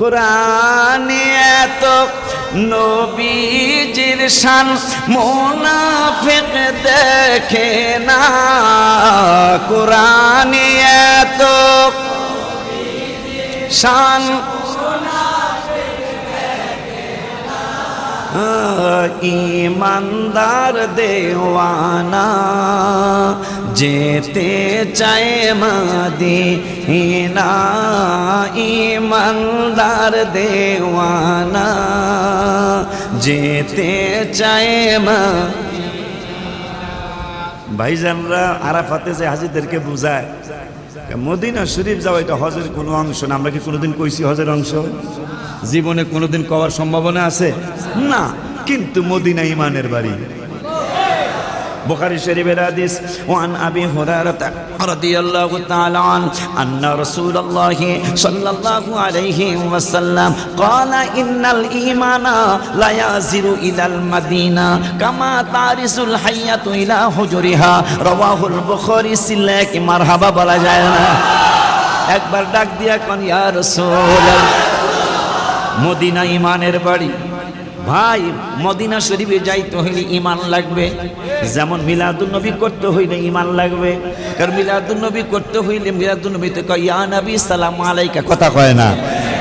কোরআনে এত নবীজির শান মুনাফিক দেখে না। কোরআনে এত শান ইমানদার দেওয়ানা। যেতে চায় মদিনা ইমানদার দেওয়ানা। যেতে চায় মা ভাইজানরা আরাফাতে যে হাজিদেরকে বুঝায় মদিনা শরীফ যাওয়া এটা হজের কোনো অংশ না। আমরা কি কোনোদিন কইছি হজের অংশ? জীবনে কোনোদিন কওয়ার সম্ভাবনা আছে? না, কিন্তু মদিনা ইমানের বাড়ি। বুখারী শরীফের হাদিস, ওয়ান আবি হুরায়রা রাদিয়াল্লাহু তাআলা আন, আন্না রাসূলুল্লাহ সাল্লাল্লাহু আলাইহি ওয়াসাল্লাম ক্বালা, ইন্নাল ঈমানা লা ইয়াজিরু ইলাল মাদিনা, কামা তারিসুল হাইয়াতু ইলা হুজুরিহা। রাওয়াহুল বুখারী সিল্লা কি মারহাবা বলা যায় না। একবার ডাক দিয়া কন, ইয়া রাসূল মদিনা ইমানের বাড়ি। ভাই, মদিনা শরীফে যাইতে হইলে ইমান লাগবে। যেমন মিলাদুল নবী করতে হইলে ইমান লাগবে। কারণ মিলাদুল নবী করতে হইলে মিলাদুল নবীতে কয়, ইয়া নবী, সালাম আলাইকা। কথা কয় না।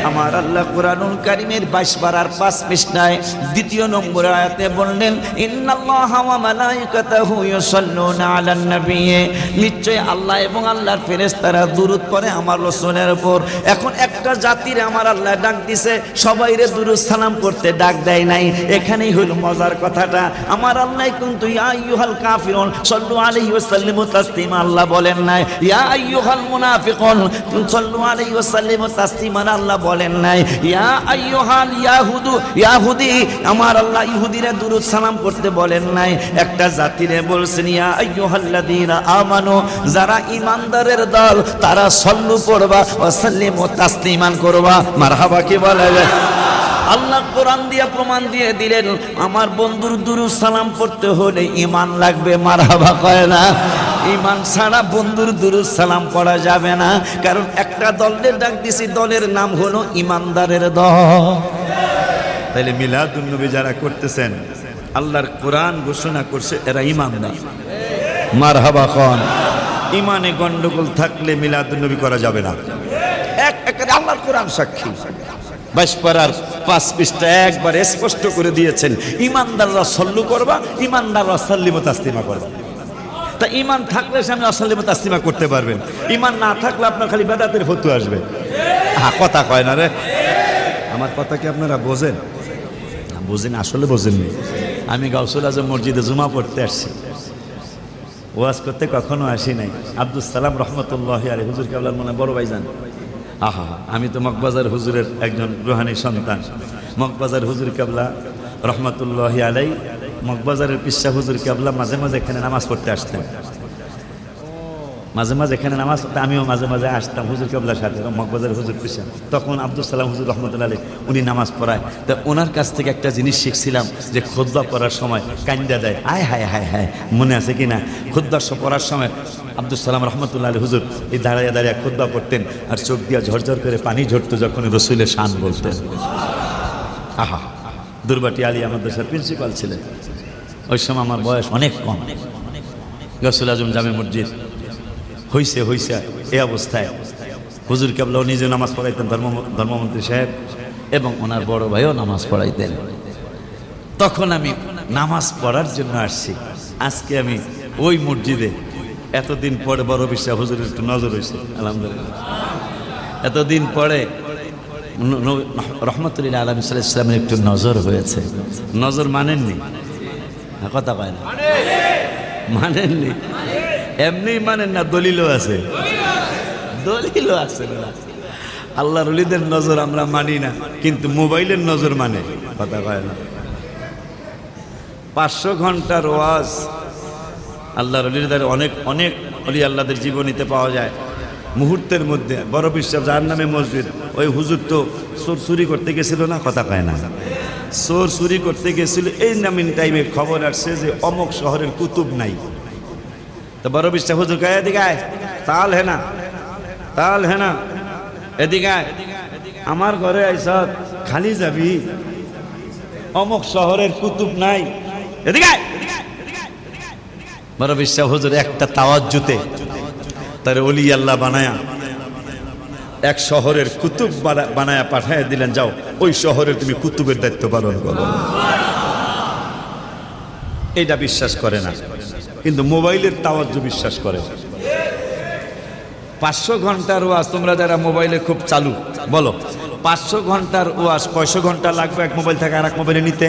আমার আল্লাহ কোরআনুল কারিমের বাইশ পারার পাঁচ পৃষ্ঠায় দ্বিতীয় নম্বর আয়াতে বললেন নিশ্চয় আল্লাহ এবং আল্লাহর ফেরেশতারা দুরূদ পড়ে আমার রাসূলের উপর। এখন একটা জাতির আমার আল্লাহ ডাক দিছে সবাই রে দুরূদ সালাম করতে ডাক দেয় নাই। এখানেই হলো মজার কথাটা। আমার আল্লাহ কিন্তু, ইয়া আইয়ুহাল কাফিরুন, সাল্লু আলাইহি ওয়াসাল্লিমু তাসলিমা। আল্লাহ বলেন নাই, ইয়া আইয়ুহাল মুনাফিকুন, সাল্লু আলাইহি ওয়াসাল্লিমু তাসলিমা। আল্লাহ বলেন নাই, ইয়া আইয়ুহাল ইয়াহুদু, ইয়াহুদি, আমার আল্লাহ ইহুদিরা দুরুদ সালাম করতে বলেন নাই, একটা জাতিরে বলছেন, ইয়া আইয়ুহাল্লাযীনা আমানু, যারা ইমানদারের দল, তারা সল্লু পড়বা ওয়াসাল্লিমু তাসলিমান করবা। মারহাবা কি বলা? যায় আল্লাহ কোরআন দিয়ে প্রমাণ দিয়ে দিলেন আমার বন্ধুর দুরু সালাম পড়তে হলে ইমান লাগবে মারহাবা কয় না? ইমান ছাড়া বন্ধুর দুরু সালাম পড়া যাবে না কারণ একটা দলের ডাক দিছি দলের নাম হলো ইমানদারের দল। তাইলে মিলাদুন্নবী যারা করতেছেন আল্লাহর কোরআন ঘোষণা করছে এরা ইমানদার মারহাবা খান ইমানে গন্ডগোল থাকলে মিলাদুন্নবী করা যাবে না। এক এক আল্লাহর কোরআন সাক্ষী। বাইশপাড়ার পাঁচ পৃষ্ঠা একবার স্পষ্ট করে দিয়েছেন, ইমানদাররা সল্লু করবা, ইমানদাররা সাল্লিমত তাস্তিমা করবা। তা ইমান থাকলে সামনে অসাল্লিমত তাস্তিমা করতে পারবেন। ইমান না থাকলে আপনার খালি বেদাতের ফতু আসবে। হ্যাঁ কথা কয় না রে। আমার কথা কি আপনারা বোঝেন? বোঝেন, আসলে বোঝেননি। আমি গাউসুল আজম মসজিদে জুমা পড়তে আসছি। ওয়াজ করতে কখনো আসি নাই। আব্দুল সালাম রহমতুল্লাহ আলী হুজুর কাবলার মনে বড় ভাই ভাইজান আহা, আমি তো মকবাজার হুজুরের একজন রুহানি সন্তান। মকবাজার হুজুর কাবলা, রহমতুল্লাহ আলাই মকবাজারের পিসা হুজুর কাবলা মাঝে মাঝে এখানে নামাজ পড়তে আসতেন। মাঝে মাঝে এখানে নামাজ পড়তে, আমিও মাঝে মাঝে আসতাম হুজুর কাবলার সাথে মকবাজার হুজুর পিসা তখন আব্দুল সালাম হুজুর রহমতুল্লাহ আলী উনি নামাজ পড়ায়। তা ওনার কাছ থেকে একটা জিনিস শিখছিলাম যে খুদ্া পড়ার সময় কান্দা দেয়। আয় হায় হায় হায়, মনে আছে কি না? খুদ্া পড়ার সময় আব্দুল সালাম রহমতুল্লাহ আলী হুজুর, এই দাঁড়াইয়া দাঁড়িয়ে খুদ্া পড়তেন আর চোখ দিয়া ঝরঝর করে পানি ঝরতো যখন রসুলের শান বলতেন। আহা, দুর্বাটি আলী আমাদের স্যার প্রিন্সিপাল ছিলেন। ওই সময় আমার বয়স অনেক কম। গসুল আজম জামে মসজিদ। হইছে হইছে, এই অবস্থায়। হুজুর কেবলাও নিজে নামাজ পড়াইতেন, ধর্ম ধর্মমন্ত্রী সাহেব, এবং ওনার বড় ভাইও নামাজ পড়াইতেন। তখন আমি নামাজ পড়ার জন্য আসছি। আজকে আমি ওই মসজিদে, এতদিন পরে বড় বিশ্বাস, হুজুরের একটু নজর হয়েছে আলহামদুলিল্লাহ। এতদিন পরে রহমতুল্লাহ আলম ইসলামের একটু নজর হয়েছে। নজর মানেননি? কথা কয় না। মানেননি? এমনি মানেন না, দলিলও আছে। দলিলও আছে। আল্লাহ রলিদের নজর আমরা মানি না, কিন্তু মোবাইলের নজর মানে কথা কয় না। পাঁচশো ঘণ্টার ওয়াজ আল্লাহ রলির অনেক অনেক অলি আল্লাহদের জীবনীতে পাওয়া যায়। মুহূর্তের মধ্যে, বড় বিশ্বাস যার নামে মসজিদ, ওই হুজুর তো চোর চুরি করতে গেছিল না, কথা কয় না। চোর চুরি করতে গেছিল, এই নামিন টাইমে খবর আসছে যে অমক শহরের কুতুব নাই। তো বড় বিশ্বাস হুজুর কয়, এদিকে আয়। তাল হে না তাল হে না এদিকে আয়। আমার ঘরে আইস খালি যাবি। অমুক শহরের কুতুব নাই। এদিকে। বড় বিশ্বাস হুজুর, একটা তাওয়াজ জুতে তার অলি আল্লাহ বানায়া, এক শহরের কুতুব বানা- বানায়া পাঠায় দিলেন, যাও, ওই শহরে তুমি কুতুবের দায়িত্ব পালন করো। এটা বিশ্বাস করে না। কিন্তু মোবাইলের তাওয়াজ্য বিশ্বাস করে। পাঁচশো ঘণ্টার ওয়াজ তোমরা যারা মোবাইলে খুব চালু, বলো, পাঁচশো ঘণ্টার ওয়াজ কয়শো ঘণ্টা লাগবে এক মোবাইল থেকে আর এক মোবাইলে নিতে?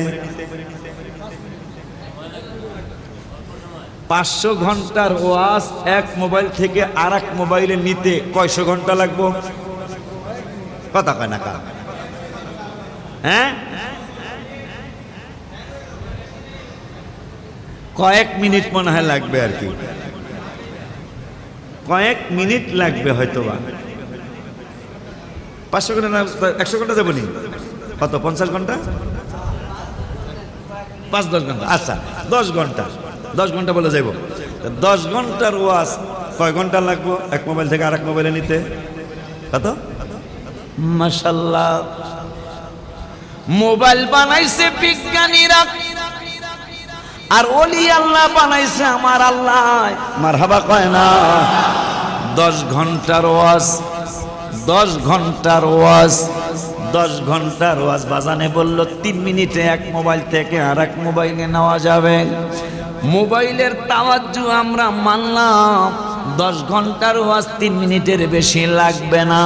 পাঁচশো ঘণ্টার ওয়াজ এক মোবাইল থেকে আর এক মোবাইলে নিতে কয়শো ঘণ্টা লাগবো? কথা কয় না কা হ্যাঁ? কয়েক মিনিট মনে হয় লাগবে আর কি। কয়েক মিনিট লাগবে হয়তো বা পাঁচশো ঘণ্টা না একশো ঘণ্টা যাব নি? কত পঞ্চাশ ঘণ্টা? পাঁচ দশ ঘণ্টা। আচ্ছা দশ ঘণ্টা। দশ ঘণ্টা বলে যাইব। দশ ঘণ্টার ওয়াজ কয় ঘণ্টা লাগবো? এক মোবাইল থেকে আরেক মোবাইলে নিতে। কত? মাসাল্লাহ মোবাইল বানাইছে বিজ্ঞানীরা আর ওলি আল্লাহ বানাইছে আমার আল্লাহ। মার হাবা কয় না। দশ ঘণ্টার ওয়াজ দশ ঘণ্টার ওয়াজ দশ ঘণ্টার ওয়াজ। বাজানে বলল তিন মিনিটে এক মোবাইল থেকে আর এক মোবাইলে নেওয়া যাবে। মোবাইলের তাওয়াজ্জু আমরা মানলাম। দশ ঘণ্টার ওয়াজ তিন মিনিটের বেশি লাগবে না।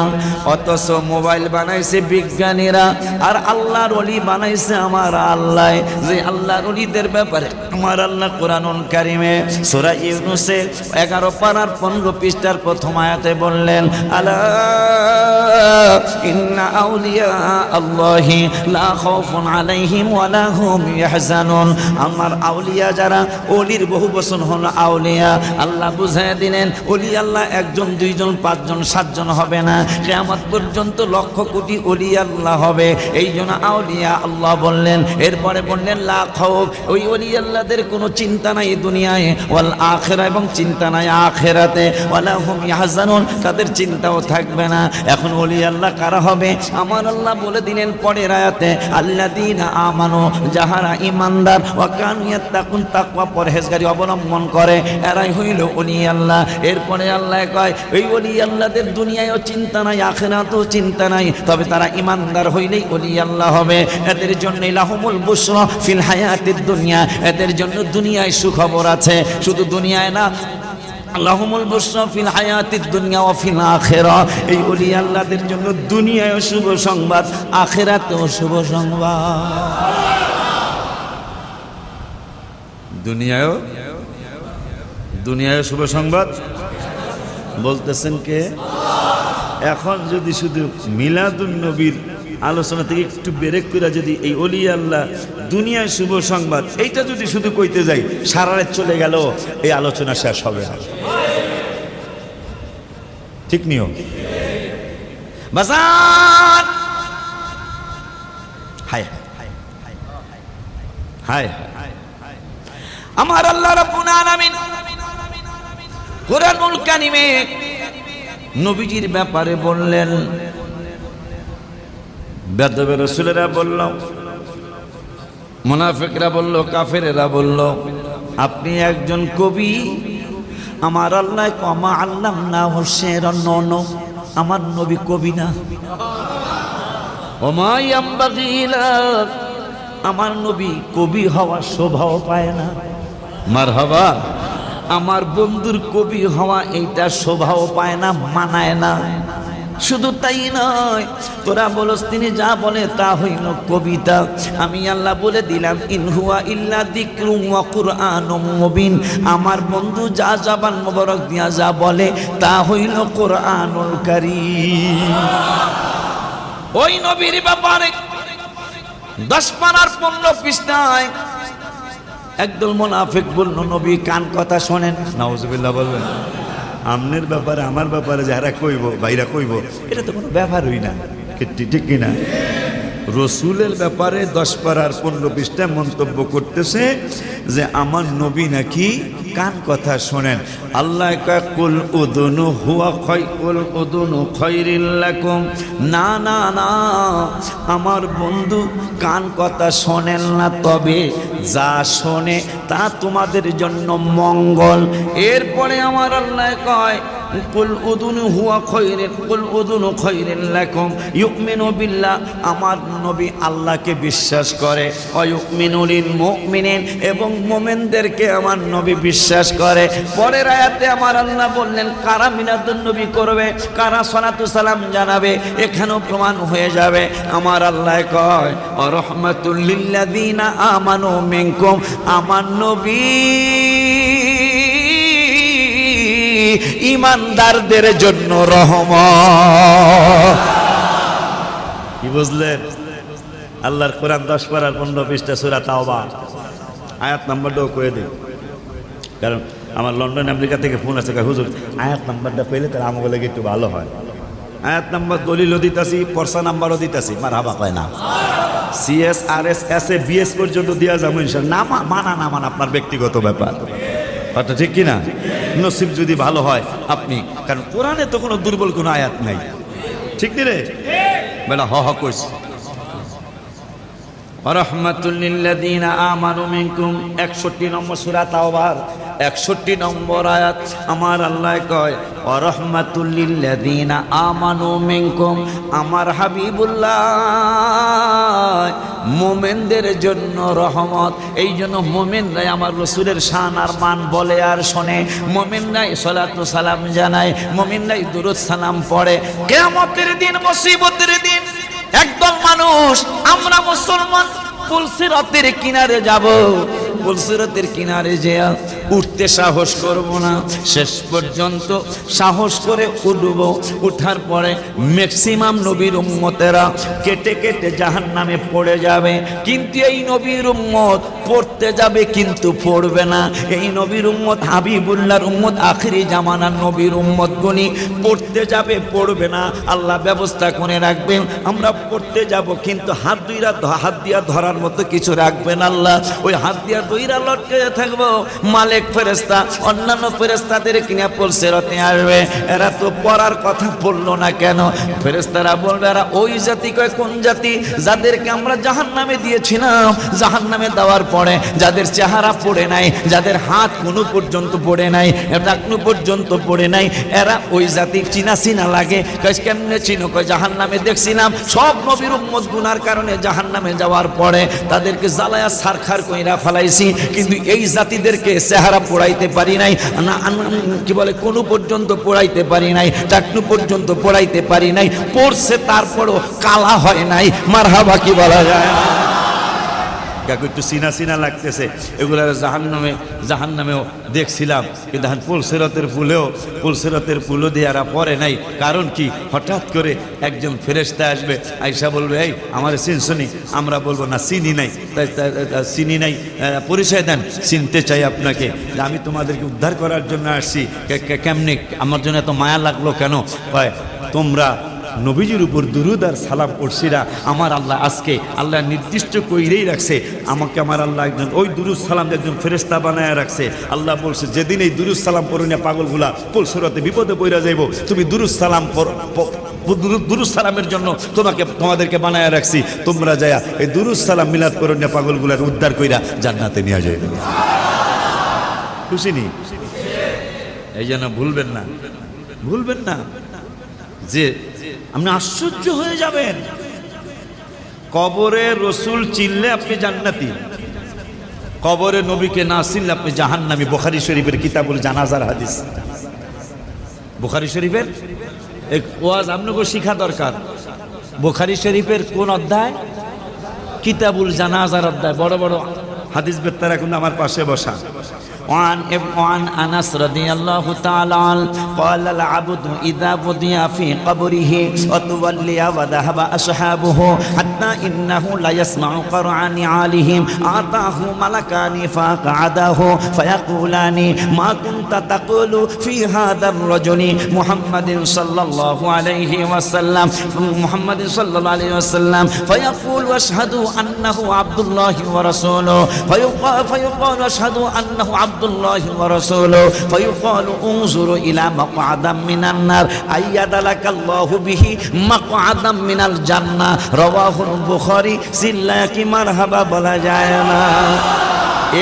অথচ মোবাইল বানাইছে বিজ্ঞানীরা, আর আল্লাহর অলি বানাইছে আমার আল্লাহ। যে আল্লাহর অলিদের ব্যাপারে আমার আল্লাহ কোরআনুল কারিমে সূরা ইউনুসে এগারো পারার পনেরো পৃষ্ঠার প্রথম আয়াতে বললেন আল্লাহ আউলিয়া লা আমার আউলিয়া যারা অলির বহু বচন হলো আউলিয়া। আল্লাহ বুঝায় দিলেন অলি আল্লাহ একজন, দুইজন, পাঁচজন, সাতজন হবে না। কেয়ামত পর্যন্ত লক্ষ কোটি অলি আল্লাহ হবে। এই জন্য আউলিয়া আল্লাহ বললেন, এরপরে বললেন, লা খাউফ ওই অলি আল্লাহদের কোনো চিন্তা নাই দুনিয়ায়। ওয়াল আখেরা এবং চিন্তা নাই আখেরাতে। ওয়ালা তাদের চিন্তাও থাকবে না। এখন অলি আল্লাহ কারা হবে? আমার আল্লাহ বলে দিলেন পরের আয়াতে, আল্লাযীনা আমানু, যাহারা ইমানদার ওয়া কানু ইয়াত্তাকুন তাকওয়া, পরহেজগারি অবলম্বন করে। এরাই হইল অলি আল্লাহ। এরপরে আল্লাহ কয়, ওই অলি আল্লাহদের দুনিয়ায়ও চিন্তা নাই, আখেরাতেও চিন্তা নাই, তবে তারা ইমানদার হইলেই অলি আল্লাহ হবে। এদের জন্য লাহমুল বুশরা ফিল হায়াতিদ দুনিয়া, এদের জন্য দুনিয়ায় সুখবর আছে। শুধু দুনিয়ায় না আল্লাহমুল বুশরা ফিল হায়াতিদ দুনিয়া ওয়া ফিল আখিরা। এই ওলি আল্লাহদের জন্য দুনিয়ায় শুভ সংবাদ, আখিরাতেও শুভ সংবাদ। দুনিয়ায়ও দুনিয়ায় শুভ সংবাদ। বলতেছেন কে? এখন যদি শুধু মিলাদুন নবীর আলোচনা থেকে একটু বেরেক করে যদি এই অলি আল্লাহ দুনিয়ায় শুভ সংবাদ, এইটা যদি শুধু কইতে যাই, সারা রাত চলে গেল, এই আলোচনা শেষ হবে না। ঠিক নিয়ম। বাজার! হায় হায় হায় আমার আল্লাহ রাব্বুল কোরআনুল কারিমে নবীজির ব্যাপারে বললেন বেদবে রসুলেরা বলল, মুনাফিকরা বলল, কাফেরেরা বলল, আপনি একজন কবি, আমার আল্লাহ কমা আল্লাহ না হোসের নন, আমার নবী কবি না। আমার নবী কবি হওয়ার শোভাও পায় না। মার হবা আমার বন্ধুর কবি হওয়া এইটা শোভাও পায় না, মানায় না। শুধু তাই নয়, তোরা বলস তিনি যা বলে তা হইল কবিতা। আমি আল্লাহ বলে দিলাম ইনহুয়া ইল্লা দিক্রু ওয়া কুরআনুম আমার বন্ধু যা জাবান মোবারক দিয়া যা বলে, তা হইল কোরআনুল কারীম। ওই নবীর ব্যাপারে দশ পানার পনেরো পৃষ্ঠায় একদল মোনাফেক বলল, নবী, কান কথা শোনেন। নাউজবিল্লা বলবেন, আমনের ব্যাপারে, আমার ব্যাপারে যারা কইব, ভাইরা কইব, এটা তো কোনো ব্যাপার হই না ঠিক- কিনা? রসুলের ব্যাপারে দশ পাড়ার পনেরো পৃষ্ঠা মন্তব্য করতেছে যে, আমার নবী নাকি কান কথা শোনেন? আল্লাহ কুল উদুনু হুয়া খয় কুল উদুনু খৈরিল্লাকুম না না না, আমার বন্ধু কান কথা শোনেন না তবে যা শোনে তা তোমাদের জন্য মঙ্গল। এরপরে আমার আল্লাহ কয় কুল উদুনু হুয়া খৈরের কুল উদুনু খৈরের লাকুম। ইউমিনু বিল্লাহ, আমার নবী আল্লাহকে বিশ্বাস করে। অয়ুকমিনুলিন মুমিনিন, এবং মোমেনদেরকে আমার নবী বিশ্বাস করে। পরের আয়াতে আমার আল্লাহ বললেন, কারা মিনাদুন নবী করবে? কারা সলাতু সালাম জানাবে? এখানেও প্রমাণ হয়ে যাবে। আমার আল্লাহ কয়, অরহমাতুল লিল্লাযিনা আমানু মিনকুম, আমার নবী ইমানদারদের জন্য রহমত কি বুঝলেন? আল্লাহর কোরআন দশ পারার পনেরো পৃষ্ঠা সুরা তাওবা। আয়াত নাম্বারটাও করে দিই। কারণ আমার লন্ডন, আমেরিকা থেকে ফোন আছে হুজুর, আয়াত নাম্বারটা পেলে তাহলে আমাকে লাগে একটু ভালো হয়। আয়াত নাম্বার দলিলও দিতাছি, পর্সা নাম্বারও দিতাছি মার হাবা পায় না সিএস আর এস এস এ বিএস পর্যন্ত দেওয়া যাব ইনশাল না মানা না, মানা, আপনার ব্যক্তিগত ব্যাপার। কথা ঠিক কিনা? নসিব যদি ভালো হয়, আপনি, কারণ কোরআনে তো কোনো দুর্বল কোনো আয়াত নাই। ঠিক নি রে বেলা, হ হ কইস আমানু 61 নম্বর সূরা তাওবার 61 নম্বর আয়াত। আমার আল্লাহ কয় আমানু আমার হাবিবুল্লাহ, মোমেনদের জন্য রহমত। এই জন্য মোমেন মোমেনরাই আমার রসুলের শান আর মান বলে আর শোনে। মোমেনরাই সলাতু সালাম জানায়, মোমেনরাই দুরুদ সালাম পড়ে। কেয়ামতের দিন মুসিবতের একদল মানুষ আমরা মুসলমান পুলসিরতের কিনারে যাব পুলসিরতের কিনারে যে উঠতে সাহস করব না। শেষ পর্যন্ত সাহস করে উঠব। উঠার পরে ম্যাক্সিমাম নবীর উম্মতেরা কেটে কেটে জাহান নামে পড়ে যাবে। কিন্তু এই নবীর উম্মত পড়তে যাবে কিন্তু পড়বে না। এই নবীর উম্মত হাবিবুল্লাহর উম্মত, আখিরি জামানার নবীর উম্মত গুনি পড়তে যাবে, পড়বে না। আল্লাহ ব্যবস্থা করে রাখবেন। আমরা পড়তে যাব কিন্তু হাত দুইরা হাত দিয়া ধরার মতো কিছু রাখবেন আল্লাহ। ওই হাত দিয়া দুইরা লটকে থাকব। মালিক ফেরেস্তা অন্যান্য ফেরেস্তাদের কিনে পড়ছে রতে আসবে। এরা তো পড়ার কথা বলল না কেন? ফেরেস্তারা বলবে, এরা ওই জাতি কয়, কোন জাতি? যাদেরকে আমরা জাহান নামে দিয়েছিলাম। জাহান নামে দেওয়ার পরে যাদের চেহারা পড়ে নাই, যাদের হাত কোনো পর্যন্ত পড়ে নাই ডাকনু পর্যন্ত পড়ে নাই, এরা ওই জাতি চিনা চিনা লাগে। কেমনে চিনো? কয় জাহান নামে দেখছিলাম। সব নবীর উম্মত গুনার কারণে জাহান নামে যাওয়ার পরে তাদেরকে জ্বালায়া সারখার কইরা ফেলাইছি। কিন্তু এই জাতিদেরকে চেহারা পড়াইতে পারি নাই, না কি বলে, কোনো পর্যন্ত পড়াইতে পারি নাই চাটনু পর্যন্ত পড়াইতে পারি নাই, পড়ছে তারপরও কালা হয় নাই, মারহাবা কি বলা যায়? কাকু, একটু সিনা সিনা লাগতেছে। এগুলো জাহান নামে জাহান নামেও দেখছিলাম কিন্তু পুলসেরতের ফুলেও পুলসেরতের ফুলও দেওয়ারা পরে নাই। কারণ কি? হঠাৎ করে একজন ফেরেস্তা আসবে, আইসা বলবে, এই, আমার চিনসনি আমরা বলব, না, চিনি নাই। তাই চিনি নাই। পরিচয় দেন, চিনতে চাই আপনাকে। আমি তোমাদেরকে উদ্ধার করার জন্য আসছি। কেমনে, আমার জন্য এত মায়া লাগল কেন? তোমরা নবীজির উপর দুরুদ আর সালাম পড়ছিরা, আমার আল্লাহ আজকে আল্লাহ নির্দিষ্ট কইরেই রাখছে, আমাকে আমার আল্লাহ একজন, ওই দুরুদ সালাম একজন ফেরেস্তা বানায় রাখছে। আল্লাহ বলছে, যেদিন এই দুরুদ সালাম পড়ো না পাগলগুলা পলসুরাতে বিপদে পইরা যাইব? তুমি দুরুদ সালাম পড়- দুরুদ- দুরুদ সালামের জন্য তোমাকে, তোমাদেরকে বানায় রাখছি। তোমরা যায়া এই দুরুদ সালাম মিলাদ করো না পাগলগুলার উদ্ধার কইরা জান্নাতে নিয়ে যাইবে। খুশি নি? এই জন্য ভুলবেন না। ভুলবেন না। যে আপনি আশ্চর্য হয়ে যাবেন। কবরে রসুল চিনলে আপনি জান্নাতি। কবরে নবীকে না চিনলে আপনি জাহান্নামী। বোখারি শরীফের কিতাবুল জানাজার হাদিস। বোখারি শরীফের? ওয়াজ আপনাকে শিখা দরকার। বোখারি শরীফের কোন অধ্যায়? কিতাবুল জানাজার অধ্যায়। বড় বড় হাদিস বেত্তারা কিন্তু আমার পাশে বসা। وعن وعن انس رضي الله تعالى عنه قال العبد اذا وضع في قبره وتولي وذهب اصحابه حتى انه لا يسمع قرع نعالهم اعطاه ملكان فقعده فيقولان ما كنت تقول في هذا الرجل محمد صلى الله عليه وسلم محمد صلى الله عليه وسلم فيقول واشهد انه عبد الله ورسوله فيقال فيقال اشهد انه عبد আব্দুল্লাহি ফায়ুকালু উনজুরু ইলা মাকআদাম মিনান নার আইয়াদালাকাল্লাহু বিহি মাকআদাম মিনাল জান্নাহ। রাওয়াহুল বুখারী সিল্লা কি মারহাবা বলা যায় না।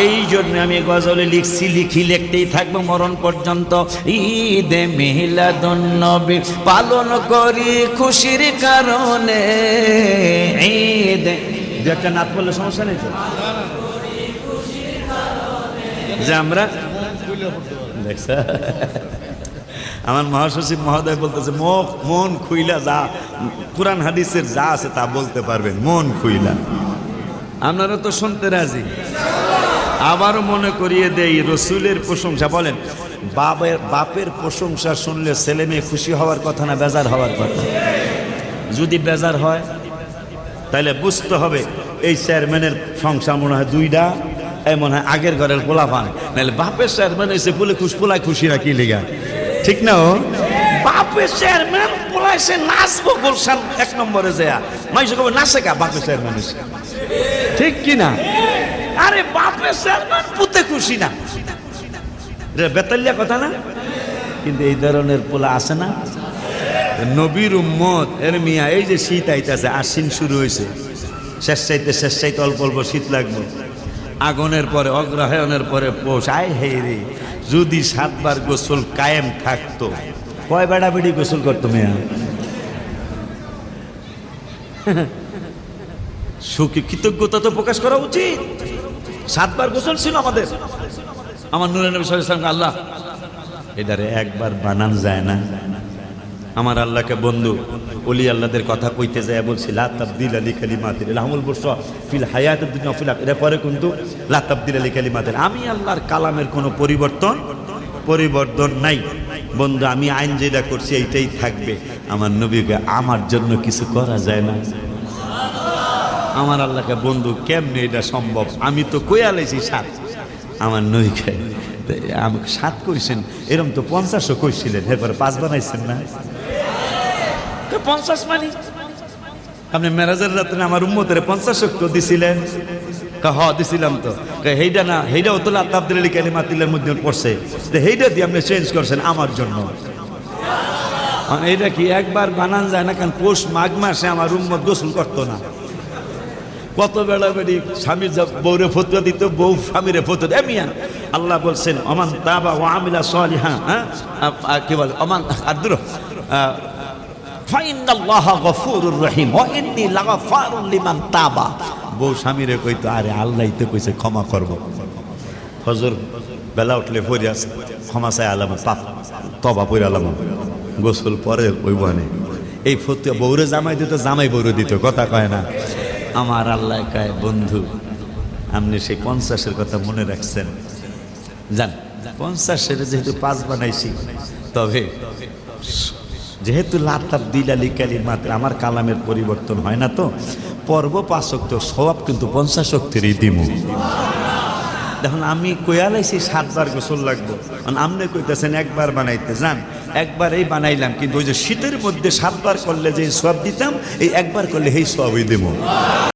এই জন্য আমি গজলে লিখছি, লিখি লিখতেই থাকব মরণ পর্যন্ত। ঈদে মিলাদুন্নবী পালন করি খুশির কারণে। ঈদে দু একটা নাত বললে সমস্যা নেই যে আমরা আমার মহাসচিব মহোদয় বলতেছে মুখ মন খুইলা যা, কোরআন হাদিসের যা আছে তা বলতে পারবেন, মন খুইলা। আপনারা তো শুনতে রাজি। আবারও মনে করিয়ে দেই, রসুলের প্রশংসা, বলেন, বাপের বাপের প্রশংসা শুনলে ছেলে মেয়ে খুশি হওয়ার কথা না বেজার হওয়ার কথা? যদি বেজার হয়, তাহলে বুঝতে হবে, এই চেয়ারম্যানের সংসার মনে হয় দুইটা এই মনে হয় আগের ঘরের পোলা পান নাহলে বাপের চেয়ারম্যান এসে বলে খুশ পোলায় খুশি কি লিগা। ঠিক না ও? বাপের চেয়ারম্যান পোলা এসে নাচবো গুলশান, এক নম্বরে যায়। মাইসে কবে নাচে কা বাপের চেয়ারম্যান এসে? ঠিক কি না? আরে বাপের চেয়ারম্যান পুতে খুশি না। রে, বেতাল্লিয়া কথা না? কিন্তু এই ধরনের পোলা আছে না? নবীর উম্মত, এর মিয়া, এই যে শীত আইতাছে, আশ্বিন শুরু হয়েছে শেষ চাইতে শেষ চাইতে অল্প অল্প শীত লাগবে। আগুনের পরে, অগ্রহায়ণের পরে পোষ আয় হে রে। যদি সাতবার গোসল কায়েম থাকতো। কয় বেড়া বেড়ি গোসল করতো মেয়া? সুখী কৃতজ্ঞতা তো প্রকাশ করা উচিত। সাতবার গোসল ছিল আমাদের। আমার নুরের নবী সাল্লাল্লাহু আল্লাহ এদারে একবার বানান যায় না। আমার আল্লাহকে বন্ধু অলি আল্লাহদের কথা কইতে যায় বলছি, লা তাবদিল আলী কালিমাতির লাহমুল বর্ষ ফিল হায়াত ফিল এর পরে কিন্তু, লা তাবদিল আলী কালিমাতির আমি আল্লাহর কালামের কোনো পরিবর্তন পরিবর্তন নাই। বন্ধু, আমি আইন যেটা করছি, এইটাই থাকবে। আমার নবীকে আমার জন্য কিছু করা যায় না। আমার আল্লাহকে বন্ধু, কেমনে এটা সম্ভব? আমি তো কই কয়ালেছি সাত। আমার নইকে আমাকে সাত করেছেন এরম তো পঞ্চাশও কইছিলেন, এরপরে পাঁচ বানাইছেন না। পঞ্চাশ মানি। আপনি মেরাজের রাত্রে আমার উম্মতের পঞ্চাশ শক্ত দিছিলেন? হ, দিছিলাম তো। হেইডা না, হেইডা তো আল্লাহ আব্দুল আলী কালিমা মধ্যে পড়ছে। হেইডা দিয়ে আপনি চেঞ্জ করছেন আমার জন্য। মানে এটা কি একবার বানান যায় না কারণ পৌষ মাঘ মাসে আমার উম্মত গোসল করতো না। কত বেলা বেড়ি স্বামী যা- বউরে ফতুয়া দিত, বউ স্বামীরে ফতুয়া দেয় মিয়া, আল্লাহ বলছেন, অমান তাবা ও আমিলা সলিহা হ্যাঁ? কি বলে? অমান আদ্র ফাইনাল্লাহ বউ স্বামীরে কইতো, আরে আল্লাহই তো কইছে, ক্ষমা করব। ফজর বেলা উঠলে আছে, ক্ষমা চাই আলাম পাপ তবা পড়ে আলাম গোসল পরে ওই বনে এই ফতুয়া বৌরে জামাই দিত, জামাই বউরে দিত, কথা কয় না। আমার আল্লাহ কয়, বন্ধু, আপনি সেই পঞ্চাশের কথা মনে রাখছেন। জান পঞ্চাশের যেহেতু পাঁচ বানাইছি, তবে যেহেতু লাতাব দিলালি মাত্র, আমার কালামের পরিবর্তন হয় না তো? পর্ব পাশক্ত স্বভাব কিন্তু পঞ্চাশ শক্তির দিমু। দেখুন, আমি কয়ালাইছি সাতবার গোসল লাগবো। আপনি কইতেছেন, একবার বানাইতে যান একবারই বানাইলাম, কিন্তু ওই যে শীতের মধ্যে সাতবার করলে যে সব দিতাম, এই একবার করলে এই সবই দেবো